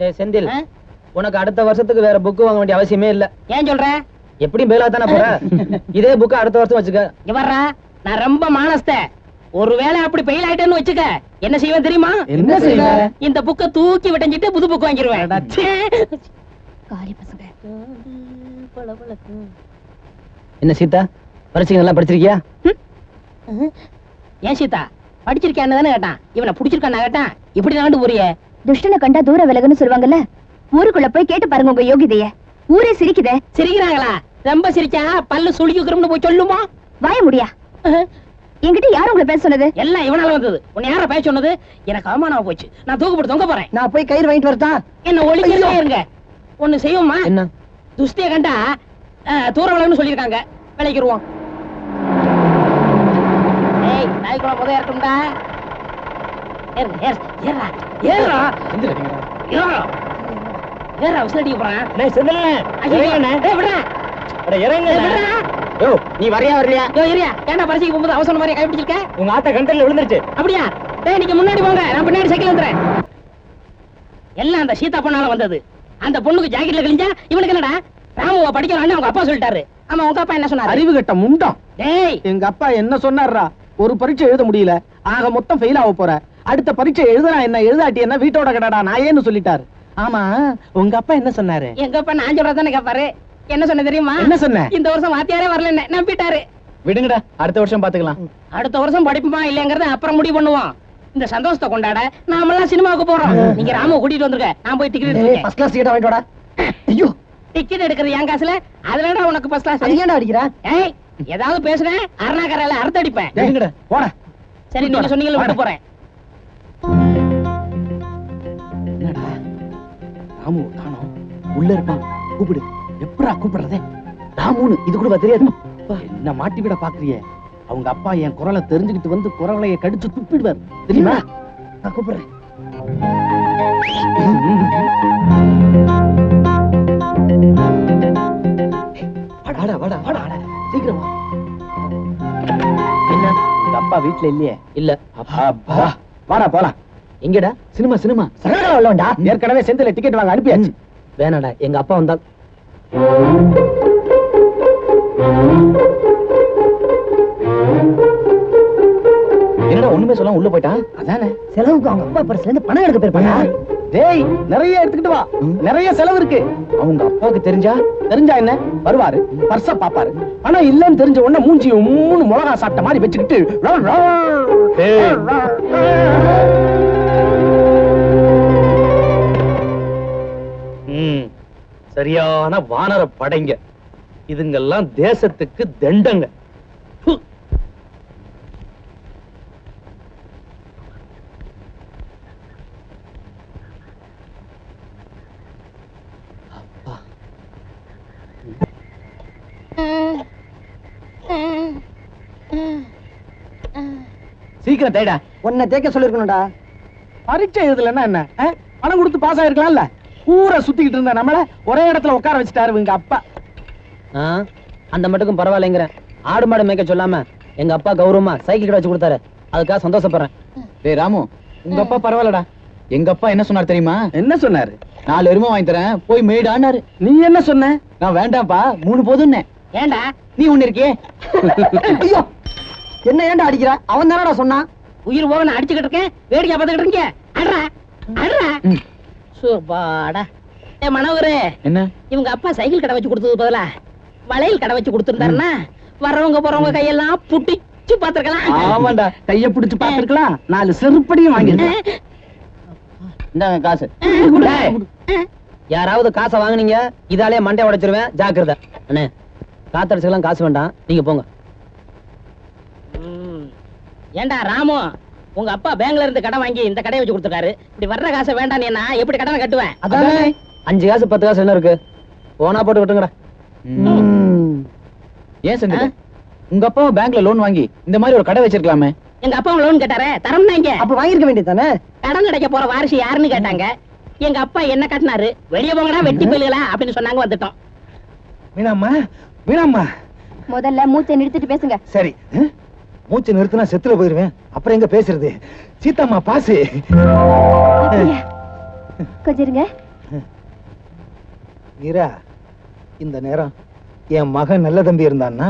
டேய் செந்தில்? உனக்கு அடுத்த வருஷத்துக்கு வேற புக் வாங்க வேண்டிய அவசியமே இல்ல. ஏன் சொல்ற? எப்படியும் மேலா தானே போற? இதே புக் அடுத்த வருஷம் வச்சுக்க. இங்க வர்றா நான் ரொம்ப மானஸ்த. ஒருவேளை அப்படி பெயில் ஆயிட்டேன்னு வச்சுக்க என்ன செய்வேன் தெரியுமா? என்ன செய்வ? இந்த புக்க தூக்கி விட்டஞ்சிட்டு புது புக் வாங்கிடுவேன் காலி பசங்க. என்ன சீதா பரிசுங்க எல்லாம் படிச்சிருக்கியா ஏன் சீதா படிச்சிருக்கான்னு தானே கேட்டான். இவனை பிடிச்சிருக்கான்னு கேட்டான். இப்படி நாண்டு போறியே துஷ்டனை கண்டா தூர விலகுன்னு சொல்லுவாங்கல்ல? ஊருக்குள்ள போய் கேட்டு பாருங்க உங்க யோகிதைய. ஊரே சிரிக்குதே. சிரிக்கிறாங்களா? ரொம்ப சிரிச்சா பல்லு சுளிக்குறோம்னு போய் சொல்லுமா? வாய முடியா? என்கிட்ட யாரும் உங்களை பேச சொன்னது? எல்லாம் இவனால வந்தது. உன்னை யார பேச சொன்னது? எனக்கு அவமானமா போச்சு. நான் தூக்கு போட்டு தொங்க போறேன். நான் போய் கயிறு வாங்கிட்டு வரட்டா? என்ன ஒளிக்கிறதே இருங்க. ஒண்ணு செய்வோமா? என்ன? துஷ்டிய கண்டா தூர விலகுன்னு சொல்லியிருக்காங்க. விளைக்கிருவோம் ஏய் நாய்க்குள்ள முத இருக்கும்டா ஏறு, ஏறு, விசில் அடிக்க போறேன். ஏய், விடுடா. யோ நீ வரையா வரலையா? யோ, இருயா, ஏன்டா பரிசைக்கு போகும்போது அவசரம் மாதிரி கை பிடிச்சிருக்க? உங்க ஆத்த கண்டல்ல விழுந்துருச்சு. அப்படியா? டேய் நீங்க முன்னாடி போங்க. நான் பின்னாடி சைக்கிள் வந்துறேன் எல்லாம் அந்த சீதா பொண்ணால வந்தது. அந்த பொண்ணுக்கு ஜாக்கெட்ல கிழிஞ்சா இவனுக்கு என்னடா? ராமுவ படிக்கிறான்னு அவங்க அப்பா சொல்லிட்டாரு. ஆமா உங்க அப்பா என்ன சொன்னாரு? அறிவு கட்ட முண்டம் டேய். எங்க அப்பா என்ன சொன்னார்ரா? ஒரு பரீட்சை எழுத முடியல. ஆக மொத்தம் ஃபெயில் ஆக போற. அடுத்த பரீட்சை எழுதுனா என்ன எழுதாட்டி என்ன வீட்டோட கடடா நான் ஏன்னு சொல்லிட்டாரு. ஆமா உங்க அப்பா என்ன சொன்னாரு? எங்க அப்பா நான் சொல்றதானே கேப்பாரு? என்ன சொன்ன தெரியுமா? என்ன சொன்ன? இந்த வருஷம் வாத்தியாரே வரல என்ன நம்பிட்டாரு. விடுங்கடா அடுத்த வருஷம் பாத்துக்கலாம். அடுத்த வருஷம் படிப்புமா இல்லங்கறத அப்புறம் முடிவு பண்ணுவோம். இந்த சந்தோஷத்தை கொண்டாட நாமெல்லாம் சினிமாவுக்கு போறோம். நீங்க ராமுவ கூட்டிட்டு வந்துருங்க. நான் போய் டிக்கெட் எடுத்துக்கேன் ஃபர்ஸ்ட் கிளாஸ் டிக்கெட் வாங்கிட்டு வாடா. ஐயோ. டிக்கெட் எடுக்கிறது என் காசுல? அதுலடா உனக்கு ஃபர்ஸ்ட் கிளாஸ் ஏன்டா அடிக்கிறா? ஏய் ஏதாவது பேசுறேன் அருணாக்கரையில அறுத்து அடிப்பேன் விடுங்கடா போட. சரி நீங்க சொன்னீங்கல்ல விட்டு போறேன். ராமு காணோம் உள்ள இருப்பான் கூப்பிடு. எப்படா கூப்பிடுறதே? ராமுன்னு இது கூட தெரியாது. என்ன மாட்டி விட பாக்குறியே? அவங்க அப்பா என் குரலை தெரிஞ்சுக்கிட்டு வந்து குரலைய கடிச்சு துப்பிடுவார். தெரியுமா? நான் கூப்பிடுறேன். வாடா வாடா வாடா. சீக்கிரம். என்ன? உங்க அப்பா வீட்ல இல்லையே? இல்ல. அப்பா. வாடா போலாம். எங்கடா? Cinema cinema. சரகடா உள்ளவன்டா. ஏற்கனவே செந்தில டிக்கெட் வாங்க அனுப்பியாச்சு. வேணாடா எங்க அப்பா வந்தா என்னடா ஒண்ணுமே சொல்லாம உள்ள போயிட்டான் அதானே. செலவுக்கு அவங்க அப்பா பர்ஸ்ல இருந்து பணம் எடுக்க போயிருப்பாங்க. டேய் நிறைய எடுத்துக்கிட்டு வா. நிறைய செலவு இருக்கு. அவங்க அப்பாவுக்கு தெரிஞ்சா தெரிஞ்சா என்ன? வருவாரு பர்ஸ பாப்பாரு ஆனா இல்லன்னு தெரிஞ்ச உடனே மூஞ்சி மூணு மிளகா சாப்பிட்ட மாதிரி வச்சுக்கிட்டு சரியான வானர படைங்க. இதுங்கெல்லாம் தேசத்துக்கு தண்டங்க. சீக்கிரம் தேடா உன்னை தேக்க சொல்லிருக்கணும்டா பரீட்சை எழுதலன்னா என்ன? பணம் கொடுத்து பாஸ் ஆயிருக்கலாம்ல? ஊரை சுத்திக்கிட்டு இருந்த நம்மள ஒரே இடத்துல உட்கார வச்சுட்டாரு இவங்க அப்பா. ஆ, அந்த மட்டுக்கும் பரவாயில்லைங்கிறேன் ஆடு மாடு மேய்க்க சொல்லாம எங்க அப்பா கௌரவமா சைக்கிள் கடை வச்சு கொடுத்தாரு. அதுக்காக சந்தோஷப்படுறேன். டேய் ராமு உங்க அப்பா பரவாயில்லடா. எங்க அப்பா என்ன சொன்னார் தெரியுமா? என்ன சொன்னாரு? நாலு எருமை வாங்கி தரேன் போய் மேய்டான்னாரு. நீ என்ன சொன்ன? நான் வேண்டாம்ப்பா மூணு போதும்னே ஏன்டா நீ ஒண்ணு இருக்கியே? ஐயோ என்ன ஏன்டா அடிக்கிற? அவன் தானடா சொன்னான். உயிர் போக நான் அடிச்சுக்கிட்டு இருக்கேன் வேடிக்கை பார்த்துக்கிட்டு இருக்கீங்க அட்ரா அட்ரா. சூப்பாடா ஏ மனோகரே. என்ன? இவங்க அப்பா சைக்கிள் கடை வச்சு கொடுத்தது பதிலா? வளையல் கடை வச்சு கொடுத்துருந்தாருன்னா வர்றவங்க போறவங்க கையெல்லாம் புட்டிச்சு பாத்துருக்கலாம் ஆமாண்டா. கைய பிடிச்சு பாத்துருக்கலாம் நாலு செருப்படியும் வாங்கிருக்கலாம் இந்தாங்க காசு. யாராவது காசை வாங்குனீங்க இதாலே மண்டை உடைச்சிருவேன். ஜாக்கிரதை. அண்ணே காத்தடிச்சுக்கலாம் காசு வேண்டாம். நீங்க போங்க. ஏண்டா ராமு? உங்க அப்பா பேங்க்ல இருந்து கடன் வாங்கி இந்த கடையை வச்சு கொடுத்துருக்காரு. இப்படி வர்ற காசை வேண்டாம் என்ன? எப்படி கடனை கட்டுவேன்? அதானே? அஞ்சு காசு பத்து காசு என்ன இருக்கு? போனா போட்டு விட்டுங்கடா. ஏன் செந்தில் உங்க அப்பா பேங்க்ல லோன் வாங்கி இந்த மாதிரி ஒரு கடை வச்சிருக்கலாமே. எங்க அப்பா லோன் கேட்டாரே தரம்னா இங்க. அப்ப வாங்கிருக்க வேண்டியதானே கடன் கிடைக்க போற வாரிசு யாருன்னு கேட்டாங்க. எங்க அப்பா என்ன கட்டினாரு? வெளிய போங்கடா வெட்டி போயிலுங்களா அப்படின்னு சொன்னாங்க வந்துட்டோம். வீணாம்மா வீணாம்மா முதல்ல மூச்சை நிறுத்திட்டு பேசுங்க. சரி. மூச்சு நிறுத்தினா செத்துல போயிருவேன். அப்புறம் எங்க பேசுறது? சீதாம்மா பாசு? கொஞ்சம் மீரா இந்த நேரம் என் மகன் நல்ல தம்பி இருந்தான்னா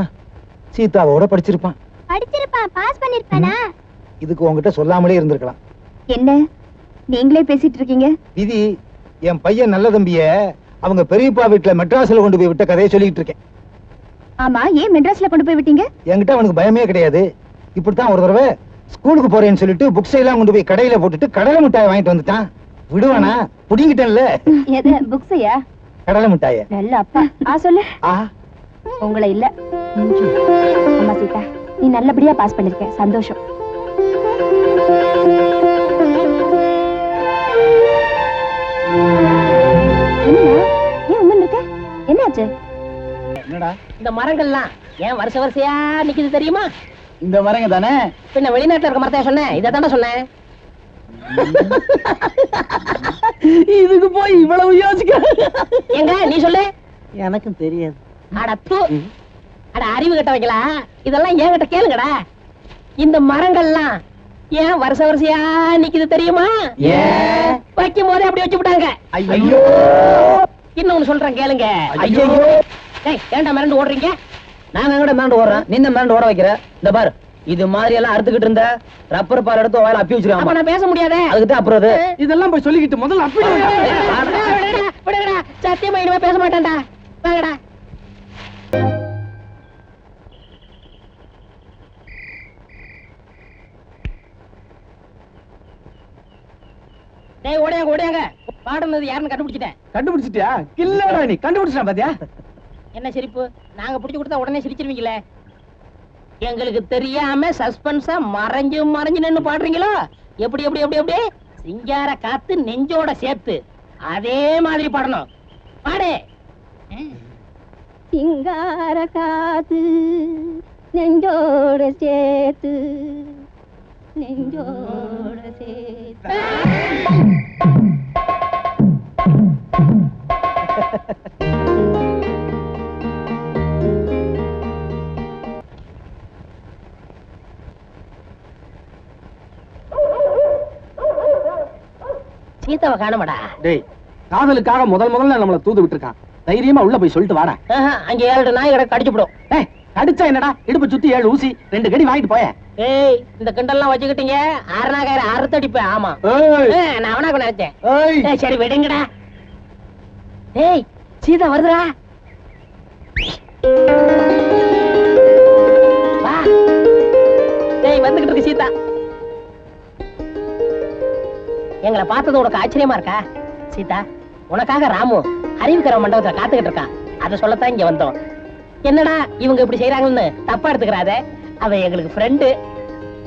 சீதாவோட படிச்சிருப்பான். படிச்சிருப்பான் பாஸ் பண்ணிருப்பானா? இதுக்கு உன்கிட்ட சொல்லாமலே இருந்திருக்கலாம். என்ன? நீங்களே பேசிட்டு இருக்கீங்க? விதி என் பையன் நல்ல தம்பிய அவங்க பெரியப்பா வீட்டுல மெட்ராஸ்ல கொண்டு போய் விட்ட கதையை சொல்லிட்டு இருக்கேன். ஆமா ஏன் மெட்ராஸ்ல கொண்டு போய் விட்டீங்க? என்கிட்ட அவனுக்கு பயமே கிடையாது. இப்படித்தான் ஒரு தடவை ஸ்கூலுக்கு போறேன்னு சொல்லிட்டு புக்ஸ் எல்லாம் கொண்டு போய் கடையில போட்டுட்டு கடலை மிட்டாய் வாங்கிட்டு வந்துட்டான். விடுவானா? புடிங்கிட்டேன்ல. எது புக்ஸையா கடலை மிட்டாய. நல்ல அப்பா. ஆ சொல்லு. ஆ. உங்களை இல்ல. அம்மா சீதா நீ நல்லபடியா பாஸ் பண்ணிருக்க. சந்தோஷம்? என்னாச்சு? என்னடா? இந்த மரங்கள்லாம் ஏன் வருஷ வரிசையா நிக்குது தெரியுமா? இந்த மரங்க தானே? பின்ன வெளிநாட்டுல இருக்க மரத்தையா சொன்னேன்? இதை தானே சொன்னேன். இதுக்கு போய் இவ்வளவு யோசிக்க. எங்க நீ சொல்லு. எனக்கும் தெரியாது. அட தூ அட அறிவு கட்ட வைக்கலாம் இதெல்லாம் என்கிட்ட கேளுங்கடா. இந்த மரங்கள்லாம் ஏன் வருஷ வரிசையா நிக்குது தெரியுமா? ஏன்? வைக்கும் போதே அப்படி வச்சு விட்டாங்க. ஐயோ! இன்னொன்னு சொல்றேன் கேளுங்க. ஐயோ! டேய் ஏன்டா மிரண்டு ஓடுறீங்க? நாங்க எங்கட மிரண்டு ஓடுறோம் நீ இந்த மிரண்டு ஓட வைக்கிற. இந்த பார். இது மாதிரி எல்லாம் அறுத்துக்கிட்டு இருந்த ரப்பர் பால் எடுத்து வாயில அப்பி அப்ப வச்சிருக்கான் நான் பேச முடியாதே. அதுக்கு தான் அப்புறம் அது. இதெல்லாம் போய் சொல்லிக்கிட்டு முதல்ல அப்படி விடுடா. சத்தியமா இனிமே பேச மாட்டேன்டா. வாங்கடா. டேய் ஓடியாங்க ஓடியாங்க. பாடுனது யாருன்னு கண்டுபிடிச்சிட்டேன். கண்டுபிடிச்சிட்டியா? கில்லடா நீ. கண்டுபிடிச்சிட்டா பாத்தியா? என்ன சிரிப்பு? நாங்க புடிச்சு கொடுத்தா உடனே சிரிச்சிருவீங்களே? எங்களுக்கு தெரியாம சஸ்பென்ஸா மறைஞ்சு மறைஞ்சு நின்னு பாடுறீங்களோ? எப்படி எப்படி எப்படி எப்படி? சிங்கார காத்து நெஞ்சோட சேர்த்து. அதே மாதிரி பாடணும். பாடு. சிங்கார காத்து நெஞ்சோட சேர்த்து. நெஞ்சோட சேர்த்து. சீதாவை காணமாடா? டேய் காதலுக்காக முதல் முதல்ல நம்மள தூது விட்டுருக்கான். தைரியமா உள்ள போய் சொல்லிட்டு வாடா. அங்க ஏழு நாய் கடை கடிச்சு விடும் ஏய் அடிச்சா என்னடா? இடுப்பு சுத்தி ஏழு ஊசி ரெண்டு கடி வாங்கிட்டு போய. ஏய் இந்த கிண்டல்லாம் வச்சுக்கிட்டீங்க? அரணாகாயிரம் அறுத்தடிப்பேன் ஆமா. ஏய். ஏய், நான் அவனா நினைச்சேன். ஏய். ஏய், சரி விடுங்கடா. ஏய் சீதா வருதுடா. வா. டேய் வந்துகிட்டு இருக்கு சீதா. எங்களை பார்த்தது உனக்கு ஆச்சரியமா இருக்கா? சீதா உனக்காக ராமு அறிவுக்கிற மண்டபத்துல காத்துக்கிட்டு இருக்கான் அதை சொல்லத்தான் இங்க வந்தோம். என்னடா இவங்க இப்படி செய்யறாங்கன்னு தப்பா எடுத்துக்கிறாத? அவன் எங்களுக்கு ஃப்ரெண்டு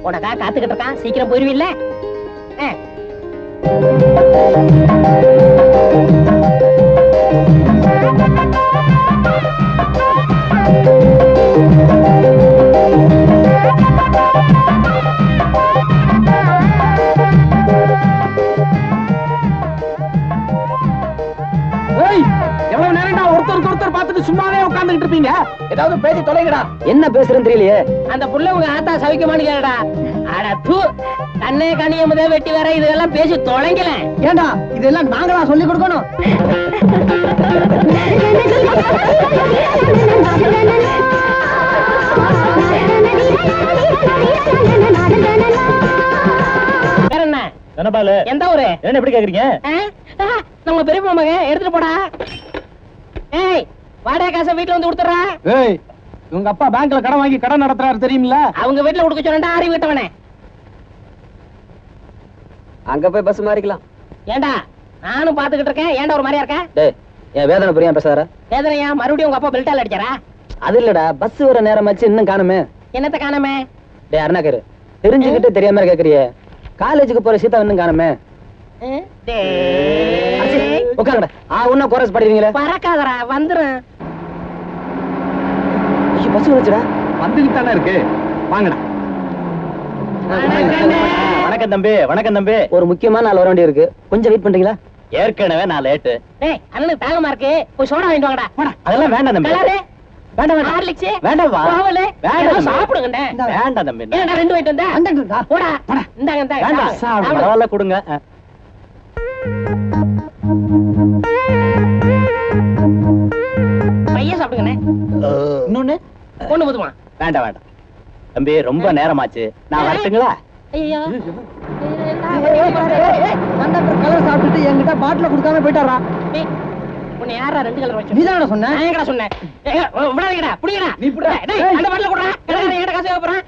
உனக்காக காத்துக்கிட்டு இருக்கான். சீக்கிரம் போயிருவில்ல? ஆ. you. ஏதாவது பேசி தொலைங்கடா. என்ன பேசுறேன்னு தெரியலையே அந்த புள்ள உங்க ஆத்தா சவிக்குமான்னு கேளுடா. அட தூ கண்ணே கனிய முதல் வெட்டி வர இதெல்லாம் பேசி தொலைங்கல. ஏண்டா இதெல்லாம் நாங்களா சொல்லி கொடுக்கணும்? வேற என்ன? என்னபாலு எந்த ஊரு? என்ன எப்படி கேக்குறீங்க? நம்ம பெரிய மகன் எடுத்துட்டு போடா. ஏய் வாடகை காசை வீட்டுல வந்து கொடுத்துறா ஏய் உங்க அப்பா பேங்க்ல கடன் வாங்கி கடன் நடத்துறாரு தெரியுமில்ல? அவங்க வீட்டுல கொடுக்க சொன்னா அறிவு விட்டவனே. அங்க போய் பஸ் மாறிக்கலாம். ஏண்டா நானும் பாத்துக்கிட்டு இருக்கேன். ஏன்டா ஒரு மாதிரியா இருக்க? டேய் என் வேதனை புரியாம பேசாத வேதனையா? மறுபடியும் உங்க அப்பா பெல்ட்டால் அடிச்சாரா? அது இல்லடா பஸ் வர நேரம் ஆச்சு இன்னும் காணுமே. என்னத்த காணாமே? டேய் அருணாக்கரு தெரிஞ்சுக்கிட்டு தெரியாம கேக்குறியே. காலேஜுக்கு போற சீதா இன்னும் காணுமே. உட்காருங்கடா. ஆ உன்ன கோரஸ் படிக்கிறீங்களே பறக்காதடா வந்துரும். பஸ் வந்துச்சுடா. வந்துக்கிட்டு இருக்கு. வாங்கடா. வணக்கம் தம்பி வணக்கம் தம்பி. ஒரு முக்கியமான நாள் வர வேண்டிய இருக்கு கொஞ்சம் வெயிட் பண்றீங்களா? ஏற்கனவே நான் லேட்டு டேய் அண்ணனுக்கு தாகமா இருக்கு. போய் சோடா வாங்கிட்டு வாங்கடா. அதெல்லாம் வேண்டாம் தம்பி. வேண்டாம் வேண்டாம். ஹார்லிக்ஸ் வேண்டாம் வா பாவல வேண்டாம் சாப்பிடுங்க வேண்டாம் தம்பி என்ன ரெண்டு வாங்கிட்டு வந்தா? அந்த போடா. இந்தாங்க இந்தாங்க. வேண்டாம். பரவாயில்ல கொடுங்க. பையன் சாப்பிடுங்கண்ணே. இன்னொன்னு? வேண்டாம் வேண்டாம் தம்பி ரொம்ப நேரமாச்சு நான் வரட்டுங்களா ஐயோ கலர் சாப்பிட்டுட்டு என்கிட்ட பாட்டில கொடுக்காம போயிட்டாரா உன்னை யாரா ரெண்டு கலர் வச்சு நீதானடா சொன்ன நான் எங்கடா சொன்னேன் ஏய், விடாதீங்கடா புடிங்கடா நீ புடுடா. டேய், அந்த பாட்டில குடுறா என்கிட்ட காசு போறேன்